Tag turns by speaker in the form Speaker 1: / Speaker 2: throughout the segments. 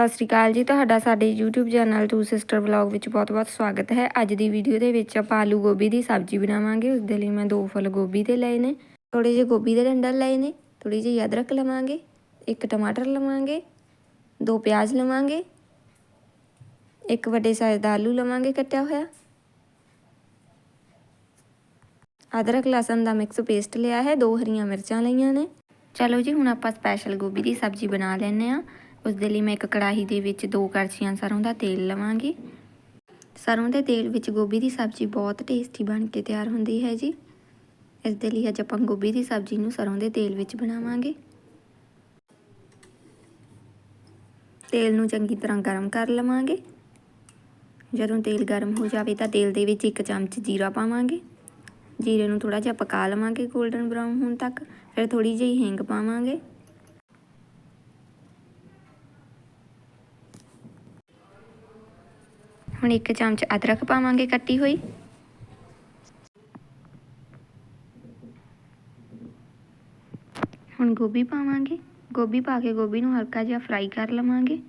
Speaker 1: ਸਤਿ ਸ਼੍ਰੀ ਅਕਾਲ ਜੀ। ਤੁਹਾਡਾ ਸਾਡੇ YouTube channel two sister vlog ਵਿੱਚ ਬਹੁਤ-ਬਹੁਤ ਸਵਾਗਤ ਹੈ। ਅੱਜ ਦੀ ਵੀਡੀਓ ਦੇ ਵਿੱਚ ਆਪਾਂ ਆਲੂ ਗੋਭੀ ਦੀ ਸਬਜ਼ੀ ਬਣਾਵਾਂਗੇ। ਉਸ ਦੇ ਲਈ ਮੈਂ ਦੋ ਫੁੱਲ ਗੋਭੀ ਦੇ ਲਏ ਨੇ ਥੋੜੇ ਜਿਹੇ ਗੋਭੀ ਦੇ ਡੰਡਲ ਲਏ ਨੇ ਥੋੜੀ ਜਿਹੀ ਅਦਰਕ ਲਵਾਂਗੇ, ਇੱਕ ਟਮਾਟਰ ਲਵਾਂਗੇ, ਦੋ ਪਿਆਜ਼ ਲਵਾਂਗੇ, ਇੱਕ ਵੱਡੇ ਸਾਈਜ਼ ਦਾ ਆਲੂ ਲਵਾਂਗੇ ਕੱਟਿਆ ਹੋਇਆ। ਅਦਰਕ, ਲਸਣ ਦਾ ਮਿਕਸ ਪੇਸਟ ਲਿਆ ਹੈ, ਦੋ ਹਰੀਆਂ ਮਿਰਚਾਂ ਲਈਆਂ ਨੇ। ਚਲੋ ਜੀ, ਹੁਣ ਆਪਾਂ ਸਪੈਸ਼ਲ ਗੋਭੀ ਦੀ ਸਬਜ਼ੀ ਬਣਾ ਲੈਣੇ ਆ ਉਸ ਦੇ ਲਈ ਮੈਂ ਇੱਕ ਕੜਾਹੀ ਦੇ ਵਿੱਚ ਦੋ ਕੜਛੀਆਂ ਸਰੋਂ ਦਾ ਤੇਲ ਲਵਾਂਗੀ। ਸਰੋਂ ਦੇ ਤੇਲ ਵਿੱਚ ਗੋਭੀ ਦੀ ਸਬਜ਼ੀ ਬਹੁਤ ਟੇਸਟੀ ਬਣ ਕੇ ਤਿਆਰ ਹੁੰਦੀ ਹੈ ਜੀ। ਇਸ ਦੇ ਲਈ ਅੱਜ ਆਪਾਂ ਗੋਭੀ ਦੀ ਸਬਜ਼ੀ ਨੂੰ ਸਰੋਂ ਦੇ ਤੇਲ ਵਿੱਚ ਬਣਾਵਾਂਗੇ। ਤੇਲ ਨੂੰ ਚੰਗੀ ਤਰ੍ਹਾਂ ਗਰਮ ਕਰ ਲਵਾਂਗੇ। ਜਦੋਂ ਤੇਲ ਗਰਮ ਹੋ ਜਾਵੇ ਤਾਂ ਤੇਲ ਦੇ ਵਿੱਚ ਇੱਕ ਚਮਚ ਜੀਰਾ ਪਾਵਾਂਗੇ। ਜੀਰੇ ਨੂੰ ਥੋੜਾ ਜਿਹਾ ਪਕਾ ਲਵਾਂਗੇ 골ਡਨ ਬਰਾਊਨ ਹੋਣ ਤੱਕ। ਫਿਰ ਥੋੜੀ ਜਿਹੀ ਹਿੰਗ ਪਾਵਾਂਗੇ। ਹੁਣ ਇੱਕ ਚਮਚ ਅਦਰਕ ਪਾਵਾਂਗੇ ਕੱਟੀ ਹੋਈ। ਹੁਣ ਗੋਭੀ ਪਾਵਾਂਗੇ। ਗੋਭੀ ਪਾ ਕੇ ਗੋਭੀ ਨੂੰ ਹਲਕਾ ਜਿਹਾ ਫਰਾਈ ਕਰ ਲਵਾਂਗੇ।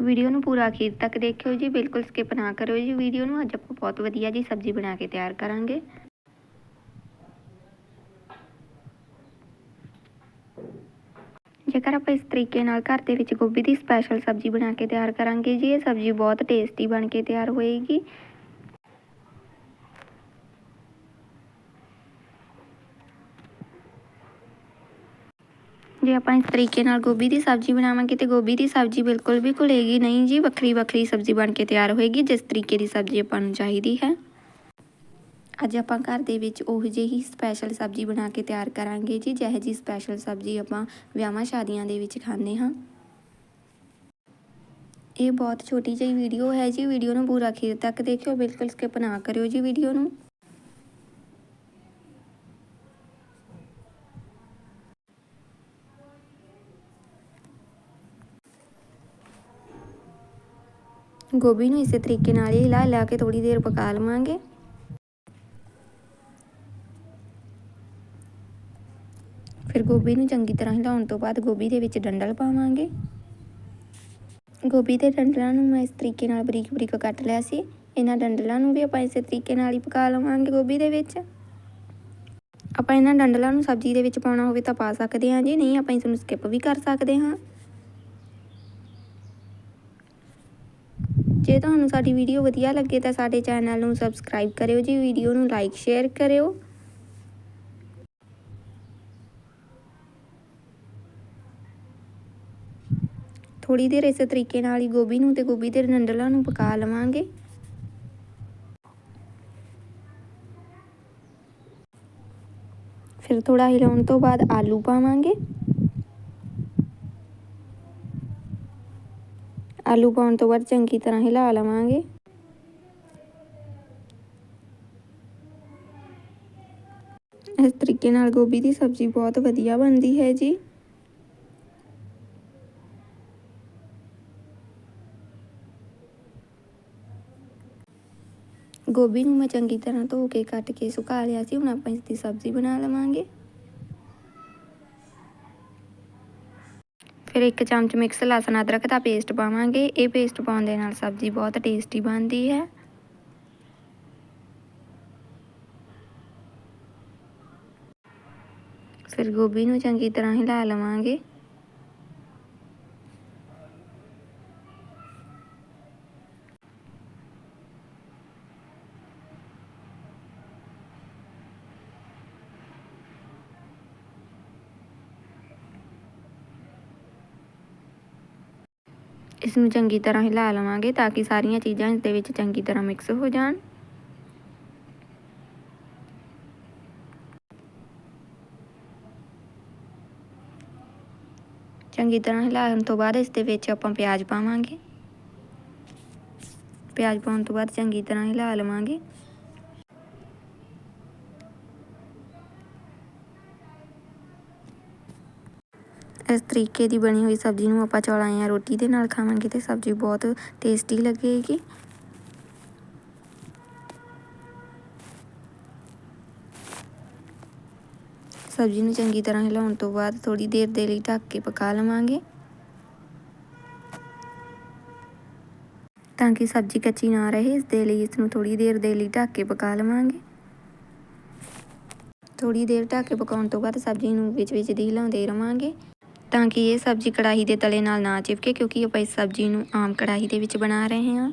Speaker 1: ਵੀਡੀਓ ਨੂੰ ਪੂਰਾ ਅਖੀਰ ਤੱਕ ਦੇਖਿਓ ਜੀ, ਬਿਲਕੁਲ ਸਕਿਪ ਨਾ ਕਰਿਓ ਜੀ। ਵੀਡੀਓ ਨੂੰ ਅੱਜ ਆਪਾਂ ਬਹੁਤ ਵਧੀਆ ਜੀ ਸਬਜ਼ੀ ਬਣਾ ਕੇ ਤਿਆਰ ਕਰਾਂਗੇ। ਜੇਕਰ ਆਪਾਂ ਇਸ ਤਰੀਕੇ ਨਾਲ ਘਰ ਦੇ ਵਿੱਚ ਗੋਭੀ ਦੀ ਸਪੈਸ਼ਲ ਸਬਜ਼ੀ ਬਣਾ ਕੇ ਤਿਆਰ ਕਰਾਂਗੇ ਜੀ, ਇਹ ਸਬਜ਼ੀ ਬਹੁਤ ਟੇਸਟੀ ਬਣ ਕੇ ਤਿਆਰ ਹੋਏਗੀ। ਜੇ ਆਪਾਂ ਇਸ ਤਰੀਕੇ ਨਾਲ ਗੋਭੀ ਦੀ ਸਬਜ਼ੀ ਬਣਾਵਾਂਗੇ ਤੇ ਗੋਭੀ ਦੀ ਸਬਜ਼ੀ ਬਿਲਕੁਲ ਵੀ ਘੁਲੇਗੀ ਨਹੀਂ ਜੀ ਵੱਖਰੀ ਵੱਖਰੀ ਸਬਜ਼ੀ ਬਣ ਕੇ ਤਿਆਰ ਹੋਏਗੀ, ਜਿਸ ਤਰੀਕੇ ਦੀ ਸਬਜ਼ੀ ਆਪਾਂ ਨੂੰ ਚਾਹੀਦੀ ਹੈ। ਅੱਜ ਆਪਾਂ ਘਰ ਦੇ ਵਿੱਚ ਉਹ ਜਿਹੀ ਸਪੈਸ਼ਲ ਸਬਜ਼ੀ ਬਣਾ ਕੇ ਤਿਆਰ ਕਰਾਂਗੇ ਜੀ, ਜਿਹੋ ਜੀ ਸਪੈਸ਼ਲ ਸਬਜ਼ੀ ਆਪਾਂ ਵਿਆਹਾਂ ਸ਼ਾਦੀਆਂ ਦੇ ਵਿੱਚ ਖਾਂਦੇ ਹਾਂ। ਇਹ ਬਹੁਤ ਛੋਟੀ ਜਿਹੀ ਵੀਡੀਓ ਹੈ ਜੀ ਵੀਡੀਓ ਨੂੰ ਪੂਰਾ ਅਖੀਰ ਤੱਕ ਦੇਖਿਓ, ਬਿਲਕੁਲ ਸਕਿਪ ਨਾ ਕਰਿਓ ਜੀ ਵੀਡੀਓ ਨੂੰ। ਗੋਭੀ ਨੂੰ ਇਸੇ ਤਰੀਕੇ ਨਾਲ ਹੀ ਹਿਲਾ ਲਾ ਕੇ ਥੋੜੀ ਦੇਰ ਪਕਾ ਲਵਾਂਗੇ। ਫਿਰ ਗੋਭੀ ਨੂੰ ਚੰਗੀ ਤਰ੍ਹਾਂ ਹਿਲਾਉਣ ਤੋਂ ਬਾਅਦ ਗੋਭੀ ਦੇ ਵਿੱਚ ਡੰਡਲ ਪਾਵਾਂਗੇ। ਗੋਭੀ ਦੇ ਡੰਡਲਾਂ ਨੂੰ ਮੈਂ ਇਸ ਤਰੀਕੇ ਨਾਲ ਬਰੀਕ ਬਰੀਕ ਕੱਟ ਲਿਆ ਸੀ। ਇਹਨਾਂ ਡੰਡਲਾਂ ਨੂੰ ਵੀ ਆਪਾਂ ਇਸੇ ਤਰੀਕੇ ਨਾਲ ਹੀ ਪਕਾ ਲਵਾਂਗੇ ਗੋਭੀ ਦੇ ਵਿੱਚ। ਆਪਾਂ ਇਹਨਾਂ ਡੰਡਲਾਂ ਨੂੰ ਸਬਜ਼ੀ ਦੇ ਵਿੱਚ ਪਾਉਣਾ ਹੋਵੇ ਤਾਂ ਪਾ ਸਕਦੇ ਹਾਂ ਜੀ, ਨਹੀਂ ਆਪਾਂ ਇਸ ਨੂੰ ਸਕਿਪ ਵੀ ਕਰ ਸਕਦੇ ਹਾਂ। ਜੇ ਤੁਹਾਨੂੰ ਸਾਡੀ ਵੀਡੀਓ ਵਧੀਆ ਲੱਗੇ ਤਾਂ ਸਾਡੇ ਚੈਨਲ ਨੂੰ ਸਬਸਕ੍ਰਾਈਬ ਕਰਿਓ ਜੀ ਵੀਡੀਓ ਨੂੰ ਲਾਈਕ ਸ਼ੇਅਰ ਕਰਿਓ। ਥੋੜੀ ਦੇਰ ਇਸੇ ਤਰੀਕੇ ਨਾਲ ਹੀ ਗੋਭੀ ਨੂੰ ਤੇ ਗੋਭੀ ਦੇ ਡੰਡਲਾਂ ਨੂੰ ਪਕਾ ਲਵਾਂਗੇ। ਫਿਰ ਥੋੜਾ ਹਿਲਾਉਣ ਤੋਂ ਬਾਅਦ ਆਲੂ ਪਾਵਾਂਗੇ। ਆਲੂ ਪਾਉਣ ਤੋਂ ਬਾਅਦ ਚੰਗੀ ਤਰ੍ਹਾਂ ਹਿਲਾ ਲਵਾਂਗੇ। ਇਸ ਤਰੀਕੇ ਨਾਲ ਗੋਭੀ ਦੀ ਸਬਜ਼ੀ ਬਹੁਤ ਵਧੀਆ ਬਣਦੀ ਹੈ ਜੀ। ਗੋਭੀ ਨੂੰ ਮੈਂ ਚੰਗੀ ਤਰ੍ਹਾਂ ਧੋ ਕੇ ਕੱਟ ਕੇ ਸੁਕਾ ਲਿਆ ਸੀ, ਹੁਣ ਆਪਾਂ ਇਸ ਦੀ ਸਬਜ਼ੀ ਬਣਾ ਲਵਾਂਗੇ। ਫਿਰ ਇੱਕ ਚਮਚ ਮਿਕਸ ਲਸਣ ਅਦਰਕ ਦਾ ਪੇਸਟ ਪਾਵਾਂਗੇ, ਇਹ ਪੇਸਟ ਪਾਉਣ ਦੇ ਨਾਲ ਸਬਜ਼ੀ ਬਹੁਤ ਟੇਸਟੀ ਬਣਦੀ ਹੈ। ਫਿਰ ਗੋਭੀ ਨੂੰ ਚੰਗੀ ਤਰ੍ਹਾਂ ਹਿਲਾ ਲਵਾਂਗੇ। ਇਸ ਨੂੰ ਚੰਗੀ ਤਰ੍ਹਾਂ ਹਿਲਾ ਲਵਾਂਗੇ ਤਾਂ ਕਿ ਸਾਰੀਆਂ ਚੀਜ਼ਾਂ ਇਸ ਦੇ ਵਿੱਚ ਚੰਗੀ ਤਰ੍ਹਾਂ ਮਿਕਸ ਹੋ ਜਾਣ। ਚੰਗੀ ਤਰ੍ਹਾਂ ਹਿਲਾਉਣ ਤੋਂ ਬਾਅਦ ਇਸ ਦੇ ਵਿੱਚ ਆਪਾਂ ਪਿਆਜ਼ ਪਾਵਾਂਗੇ। ਪਿਆਜ਼ ਪਾਉਣ ਤੋਂ ਬਾਅਦ ਚੰਗੀ ਤਰ੍ਹਾਂ ਹਿਲਾ ਲਵਾਂਗੇ। ਇਸ ਤਰੀਕੇ ਦੀ ਬਣੀ ਹੋਈ ਸਬਜ਼ੀ ਨੂੰ ਆਪਾਂ ਚੌਲਾਂ ਜਾਂ ਰੋਟੀ ਦੇ ਨਾਲ ਖਾਵਾਂਗੇ ਤੇ ਸਬਜ਼ੀ ਬਹੁਤ ਟੇਸਟੀ ਲੱਗੇਗੀ। ਸਬਜ਼ੀ ਨੂੰ ਚੰਗੀ ਤਰ੍ਹਾਂ ਹਿਲਾਉਣ ਤੋਂ ਬਾਅਦ ਥੋੜੀ ਦੇਰ ਦੇ ਲਈ ਢੱਕ ਕੇ ਪਕਾ ਲਵਾਂਗੇ। ਤਾਂ ਕਿ ਸਬਜ਼ੀ ਕੱਚੀ ਨਾ ਰਹੇ, ਇਸ ਦੇ ਲਈ ਇਸ ਨੂੰ ਥੋੜੀ ਦੇਰ ਦੇ ਲਈ ਢੱਕ ਕੇ ਪਕਾ ਲਵਾਂਗੇ। ਥੋੜੀ ਦੇਰ ਢੱਕ ਕੇ ਪਕਾਉਣ ਤੋਂ ਬਾਅਦ ਸਬਜ਼ੀ ਨੂੰ ਵਿੱਚ ਵਿੱਚ ਦੀ ਹਿਲਾਉਂਦੇ ਰਵਾਂਗੇ। ਤਾਂ ਕਿ ਇਹ ਸਬਜ਼ੀ ਕੜਾਹੀ ਦੇ ਤਲੇ ਨਾਲ ਨਾ ਚਿਪਕੇ, ਕਿਉਂਕਿ ਆਪਾਂ ਇਸ ਸਬਜ਼ੀ ਨੂੰ ਆਮ ਕੜਾਹੀ ਦੇ ਵਿੱਚ ਬਣਾ ਰਹੇ ਹਾਂ।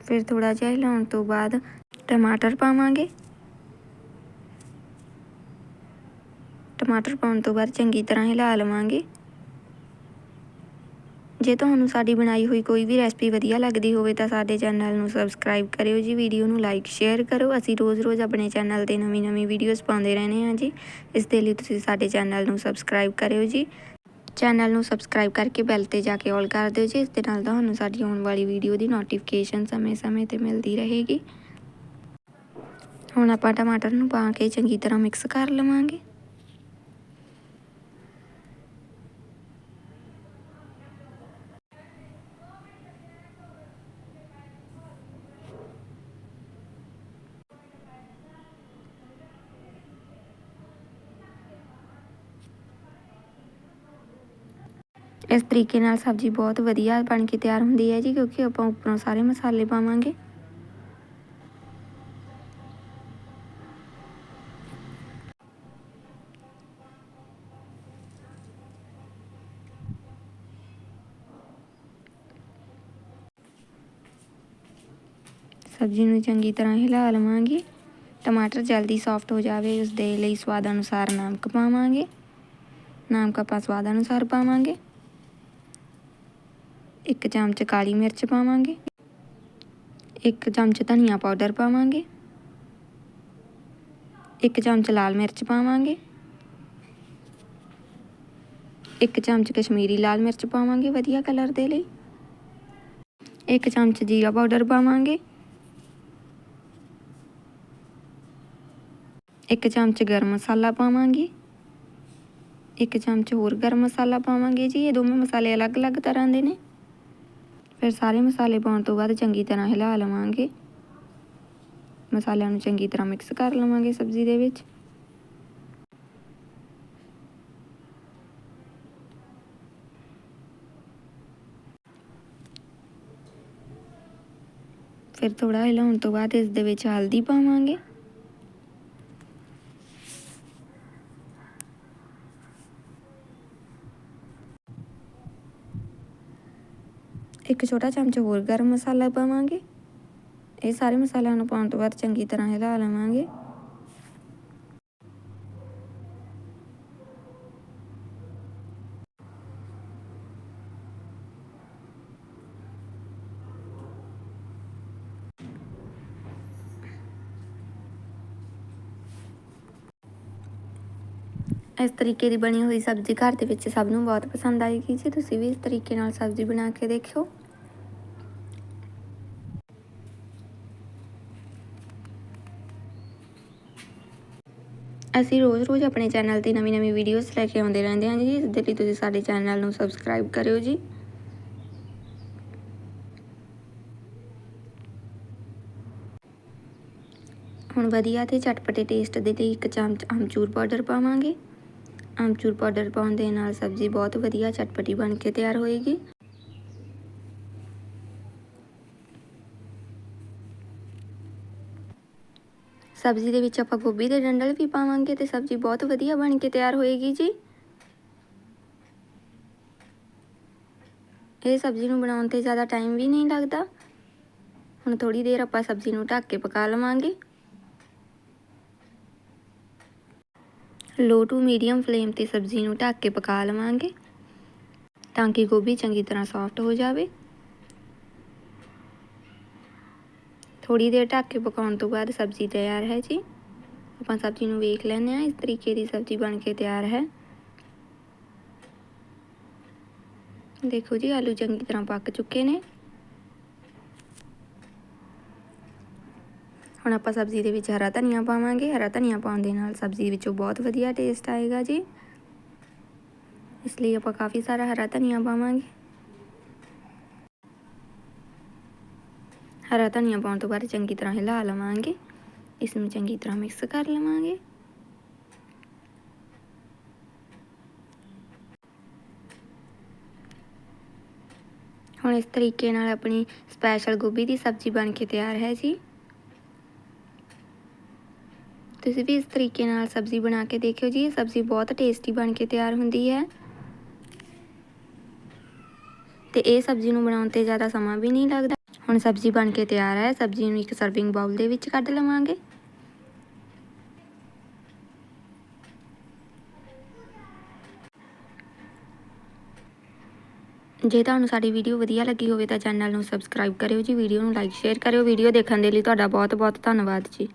Speaker 1: ਫਿਰ ਥੋੜਾ ਜਿਹਾ ਹਿਲਾਉਣ ਤੋਂ ਬਾਅਦ ਟਮਾਟਰ ਪਾਵਾਂਗੇ। ਟਮਾਟਰ ਪਾਉਣ ਤੋਂ ਬਾਅਦ ਚੰਗੀ ਤਰ੍ਹਾਂ ਹਿਲਾ ਲਵਾਂਗੇ। ਜੇ ਤੁਹਾਨੂੰ ਸਾਡੀ ਬਣਾਈ ਹੋਈ ਕੋਈ ਵੀ ਰੈਸਪੀ ਵਧੀਆ ਲੱਗਦੀ ਹੋਵੇ ਤਾਂ ਸਾਡੇ ਚੈਨਲ ਨੂੰ ਸਬਸਕ੍ਰਾਈਬ ਕਰਿਓ ਜੀ, ਵੀਡੀਓ ਨੂੰ ਲਾਈਕ, ਸ਼ੇਅਰ ਕਰੋ। ਅਸੀਂ ਰੋਜ਼-ਰੋਜ਼ ਆਪਣੇ ਚੈਨਲ ਤੇ ਨਵੀਂ-ਨਵੀਂ ਵੀਡੀਓਜ਼ ਪਾਉਂਦੇ ਰਹਿੰਦੇ ਹਾਂ ਜੀ। ਇਸ ਦੇ ਲਈ ਤੁਸੀਂ ਸਾਡੇ ਚੈਨਲ ਨੂੰ ਸਬਸਕ੍ਰਾਈਬ ਕਰਿਓ ਜੀ। ਚੈਨਲ ਨੂੰ ਸਬਸਕ੍ਰਾਈਬ ਕਰਕੇ ਬੈਲ ਤੇ ਜਾ ਕੇ ਆਲ ਕਰ ਦਿਓ ਜੀ। ਇਸ ਦੇ ਨਾਲ ਤੁਹਾਨੂੰ ਸਾਡੀ ਆਉਣ ਵਾਲੀ ਵੀਡੀਓ ਦੀ ਨੋਟੀਫਿਕੇਸ਼ਨ ਸਮੇਂ-ਸਮੇਂ ਤੇ ਮਿਲਦੀ ਰਹੇਗੀ। ਹੁਣ ਆਪਾਂ ਟਮਾਟਰ ਨੂੰ ਪਾ ਕੇ ਚੰਗੀ ਤਰ੍ਹਾਂ ਮਿਕਸ ਕਰ ਲਵਾਂਗੇ। ਇਸ ਤਰੀਕੇ ਨਾਲ ਸਬਜ਼ੀ ਬਹੁਤ ਵਧੀਆ ਬਣ ਕੇ ਤਿਆਰ ਹੁੰਦੀ ਹੈ ਜੀ, ਕਿਉਂਕਿ ਆਪਾਂ ਉੱਪਰੋਂ ਸਾਰੇ ਮਸਾਲੇ ਪਾਵਾਂਗੇ। ਸਬਜ਼ੀ ਨੂੰ ਚੰਗੀ ਤਰ੍ਹਾਂ ਹਿਲਾ ਲਵਾਂਗੇ। ਟਮਾਟਰ ਜਲਦੀ ਸੌਫਟ ਹੋ ਜਾਵੇ ਉਸ ਦੇ ਲਈ ਸਵਾਦ ਅਨੁਸਾਰ ਨਮਕ ਪਾਵਾਂਗੇ। ਨਮਕ ਆਪਾਂ ਸਵਾਦ ਅਨੁਸਾਰ ਪਾਵਾਂਗੇ। ਇੱਕ ਚਮਚ ਕਾਲੀ ਮਿਰਚ ਪਾਵਾਂਗੇ। ਇੱਕ ਚਮਚ ਧਨੀਆ ਪਾਊਡਰ ਪਾਵਾਂਗੇ। ਇੱਕ ਚਮਚ ਲਾਲ ਮਿਰਚ ਪਾਵਾਂਗੇ। ਇੱਕ ਚਮਚ ਕਸ਼ਮੀਰੀ ਲਾਲ ਮਿਰਚ ਪਾਵਾਂਗੇ ਵਧੀਆ ਕਲਰ ਦੇ ਲਈ। ਇੱਕ ਚਮਚ ਜੀਰਾ ਪਾਊਡਰ ਪਾਵਾਂਗੇ। ਇੱਕ ਚਮਚ ਗਰਮ ਮਸਾਲਾ ਪਾਵਾਂਗੇ। ਇੱਕ ਚਮਚ ਹੋਰ ਗਰਮ ਮਸਾਲਾ ਪਾਵਾਂਗੇ ਜੀ, ਇਹ ਦੋਵੇਂ ਮਸਾਲੇ ਅਲੱਗ-ਅਲੱਗ ਤਰ੍ਹਾਂ ਦੇ ਨੇ। ਫਿਰ ਸਾਰੇ ਮਸਾਲੇ ਪਾਉਣ ਤੋਂ ਬਾਅਦ ਚੰਗੀ ਤਰ੍ਹਾਂ ਹਿਲਾ ਲਵਾਂਗੇ। ਮਸਾਲਿਆਂ ਨੂੰ ਚੰਗੀ ਤਰ੍ਹਾਂ ਮਿਕਸ ਕਰ ਲਵਾਂਗੇ ਸਬਜ਼ੀ ਦੇ ਵਿੱਚ। ਫਿਰ ਥੋੜਾ ਹਿਲਾਉਣ ਤੋਂ ਬਾਅਦ ਇਸ ਦੇ ਵਿੱਚ ਹਲਦੀ ਪਾਵਾਂਗੇ। ਇੱਕ ਛੋਟਾ ਚਮਚ ਹੋਰ ਗਰਮ ਮਸਾਲਾ ਪਾਵਾਂਗੇ। ਇਹ ਸਾਰੇ ਮਸਾਲਿਆਂ ਨੂੰ ਪਾਉਣ ਤੋਂ ਬਾਅਦ ਚੰਗੀ ਤਰ੍ਹਾਂ ਹਿਲਾ ਲਵਾਂਗੇ। ਇਸ ਤਰੀਕੇ ਦੀ ਬਣੀ ਹੋਈ ਸਬਜ਼ੀ ਘਰ ਦੇ ਵਿੱਚ ਸਭ ਨੂੰ ਬਹੁਤ ਪਸੰਦ ਆਏਗੀ। ਜੀ ਤੁਸੀਂ ਵੀ ਇਸ ਤਰੀਕੇ ਨਾਲ ਸਬਜ਼ੀ ਬਣਾ ਕੇ ਦੇਖਿਓ ਅਸੀਂ ਰੋਜ਼-ਰੋਜ਼ ਆਪਣੇ ਚੈਨਲ ਤੇ ਨਵੀਂ-ਨਵੀਂ ਵੀਡੀਓਜ਼ ਲੈ ਕੇ ਆਉਂਦੇ ਰਹਿੰਦੇ ਹਾਂ ਜੀ ਇਸ ਦੇ ਲਈ ਤੁਸੀਂ ਸਾਡੇ ਚੈਨਲ ਨੂੰ ਸਬਸਕ੍ਰਾਈਬ ਕਰਿਓ ਜੀ। ਹੁਣ ਵਧੀਆ ਤੇ ਚਟਪਟੇ ਟੇਸਟ ਦੇ ਲਈ ਇੱਕ ਚਮਚ ਅਮਚੂਰ ਪਾਊਡਰ ਪਾਵਾਂਗੇ। ਅਮਚੂਰ ਪਾਊਡਰ ਪਾਉਣ ਦੇ ਨਾਲ ਸਬਜ਼ੀ ਬਹੁਤ ਵਧੀਆ ਚਟਪਟੀ ਬਣ ਕੇ ਤਿਆਰ ਹੋਏਗੀ। ਸਬਜ਼ੀ ਦੇ ਵਿੱਚ ਆਪਾਂ ਗੋਭੀ ਦੇ ਡੰਡਲ ਵੀ ਪਾਵਾਂਗੇ ਤੇ ਸਬਜ਼ੀ ਬਹੁਤ ਵਧੀਆ ਬਣ ਕੇ ਤਿਆਰ ਹੋਏਗੀ ਜੀ। ਇਹ ਸਬਜ਼ੀ ਨੂੰ ਬਣਾਉਣ ਤੇ ਜ਼ਿਆਦਾ ਟਾਈਮ ਵੀ ਨਹੀਂ ਲੱਗਦਾ। ਹੁਣ ਥੋੜੀ ਦੇਰ ਆਪਾਂ ਸਬਜ਼ੀ ਨੂੰ ਢੱਕ ਕੇ ਪਕਾ ਲਵਾਂਗੇ। ਲੋ ਟੂ ਮੀਡੀਅਮ ਫਲੇਮ ਤੇ ਸਬਜ਼ੀ ਨੂੰ ਢੱਕ ਕੇ ਪਕਾ ਲਵਾਂਗੇ ਤਾਂ ਕਿ ਗੋਭੀ ਚੰਗੀ ਤਰ੍ਹਾਂ ਸੌਫਟ ਹੋ ਜਾਵੇ। ਥੋੜੀ ਦੇਰ ਢੱਕ ਕੇ ਪਕਾਉਣ ਤੋਂ ਬਾਅਦ ਸਬਜ਼ੀ ਤਿਆਰ ਹੈ ਜੀ। ਆਪਾਂ ਸਬਜ਼ੀ ਨੂੰ ਵੇਖ ਲੈਂਦੇ ਆ ਇਸ ਤਰੀਕੇ ਦੀ ਸਬਜ਼ੀ ਬਣ ਕੇ ਤਿਆਰ ਹੈ। ਦੇਖੋ ਜੀ, ਆਲੂ ਚੰਗੀ ਤਰ੍ਹਾਂ ਪੱਕ ਚੁੱਕੇ ਨੇ। ਹੁਣ ਆਪਾਂ ਸਬਜ਼ੀ ਦੇ ਵਿੱਚ ਹਰਾ ਧਨੀਆ ਪਾਵਾਂਗੇ। ਹਰਾ ਧਨੀਆ ਪਾਉਣ ਦੇ ਨਾਲ ਸਬਜ਼ੀ ਵਿੱਚੋਂ ਬਹੁਤ ਵਧੀਆ ਟੇਸਟ ਆਏਗਾ ਜੀ। ਇਸ ਲਈ ਆਪਾਂ ਕਾਫੀ ਸਾਰਾ ਹਰਾ ਧਨੀਆ ਪਾਵਾਂਗੇ। ਹਰਾ ਧਨੀਆ ਪਾਉਣ ਤੋਂ ਬਾਅਦ ਚੰਗੀ ਤਰ੍ਹਾਂ ਹਿਲਾ ਲਵਾਂਗੇ। ਇਸ ਨੂੰ ਚੰਗੀ ਤਰ੍ਹਾਂ ਮਿਕਸ ਕਰ ਲਵਾਂਗੇ। ਹੁਣ ਇਸ ਤਰੀਕੇ ਨਾਲ ਆਪਣੀ ਸਪੈਸ਼ਲ ਗੋਭੀ ਦੀ ਸਬਜ਼ੀ ਬਣ ਕੇ ਤਿਆਰ ਹੈ ਜੀ। ਤੁਸੀਂ ਵੀ ਇਸ ਤਰੀਕੇ ਨਾਲ ਸਬਜ਼ੀ ਬਣਾ ਕੇ ਦੇਖਿਓ ਜੀ। ਇਹ ਸਬਜ਼ੀ ਬਹੁਤ ਟੇਸਟੀ ਬਣ ਕੇ ਤਿਆਰ ਹੁੰਦੀ ਹੈ। ਤੇ ਇਹ ਸਬਜ਼ੀ ਨੂੰ ਬਣਾਉਣ ਤੇ ਜ਼ਿਆਦਾ ਸਮਾਂ ਵੀ ਨਹੀਂ ਲੱਗਦਾ। ਹੁਣ ਸਬਜ਼ੀ ਬਣ ਕੇ ਤਿਆਰ ਹੈ। ਸਬਜ਼ੀ ਨੂੰ ਇੱਕ ਸਰਵਿੰਗ ਬਾਉਲ ਦੇ ਵਿੱਚ ਕੱਢ ਲਵਾਂਗੇ। ਜੇ ਤੁਹਾਨੂੰ ਸਾਡੀ ਵੀਡੀਓ ਵਧੀਆ ਲੱਗੀ ਹੋਵੇ ਤਾਂ ਚੈਨਲ ਨੂੰ ਸਬਸਕ੍ਰਾਈਬ ਕਰਿਓ ਜੀ। ਵੀਡੀਓ ਨੂੰ ਲਾਈਕ ਸ਼ੇਅਰ ਕਰਿਓ। ਵੀਡੀਓ ਦੇਖਣ ਦੇ ਲਈ ਤੁਹਾਡਾ ਬਹੁਤ ਬਹੁਤ ਧੰਨਵਾਦ ਜੀ।